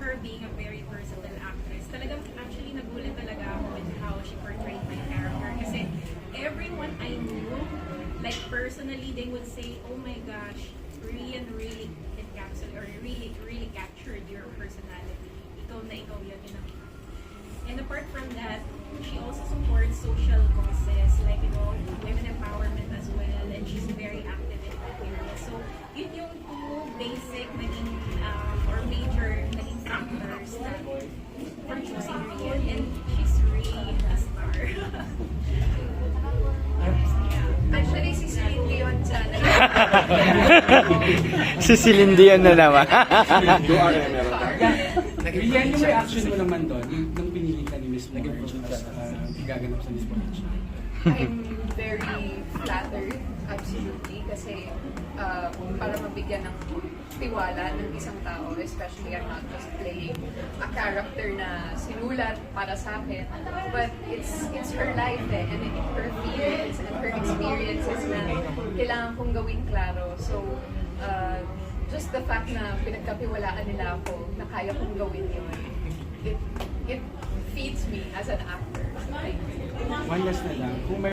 her being a very versatile actress, talagang actually nagulat talaga ako with how she portrayed my character. Kasi everyone I knew, like personally, they would say, oh my gosh, Rian really encapsulated or really, really captured your personality. Ikaw na ikaw yun, know. And apart from that, she also supports si Celine Dion na naman. Rian, yung reaction mo naman doon, yung nung pinili ka ni Miss Moore as uh, gaganap sa Miss Moore. I'm very flattered, absolutely, kasi uh, para mabigyan ng tiwala ng isang tao, especially I'm not just playing a character na sinulat para sa akin, but it's it's her life eh, and it, her feelings and her experiences na kailangan kong gawin klaro. So, just the fact na pinagkapiwalaan nila ako na kaya kong gawin yun, it, it feeds me as an actor. One last na lang, kung